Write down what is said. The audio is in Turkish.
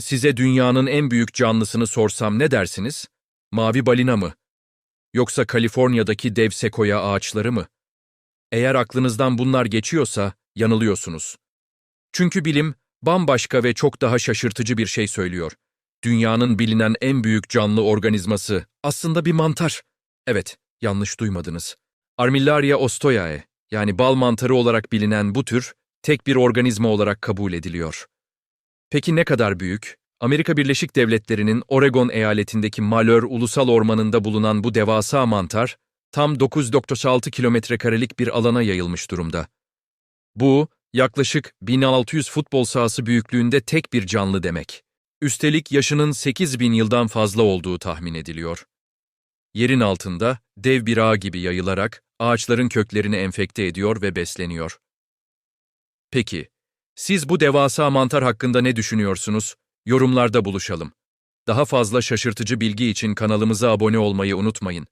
Size dünyanın en büyük canlısını sorsam ne dersiniz? Mavi balina mı? Yoksa Kaliforniya'daki dev sekoya ağaçları mı? Eğer aklınızdan bunlar geçiyorsa yanılıyorsunuz. Çünkü bilim bambaşka ve çok daha şaşırtıcı bir şey söylüyor. Dünyanın bilinen en büyük canlı organizması aslında bir mantar. Evet, yanlış duymadınız. Armillaria ostoyae, yani bal mantarı olarak bilinen bu tür, tek bir organizma olarak kabul ediliyor. Peki ne kadar büyük? Amerika Birleşik Devletleri'nin Oregon eyaletindeki Malheur Ulusal Ormanı'nda bulunan bu devasa mantar, tam 9.6 kilometre karelik bir alana yayılmış durumda. Bu, yaklaşık 1600 futbol sahası büyüklüğünde tek bir canlı demek. Üstelik yaşının 8000 yıldan fazla olduğu tahmin ediliyor. Yerin altında dev bir ağ gibi yayılarak ağaçların köklerini enfekte ediyor ve besleniyor. Peki, siz bu devasa mantar hakkında ne düşünüyorsunuz? Yorumlarda buluşalım. Daha fazla şaşırtıcı bilgi için kanalımıza abone olmayı unutmayın.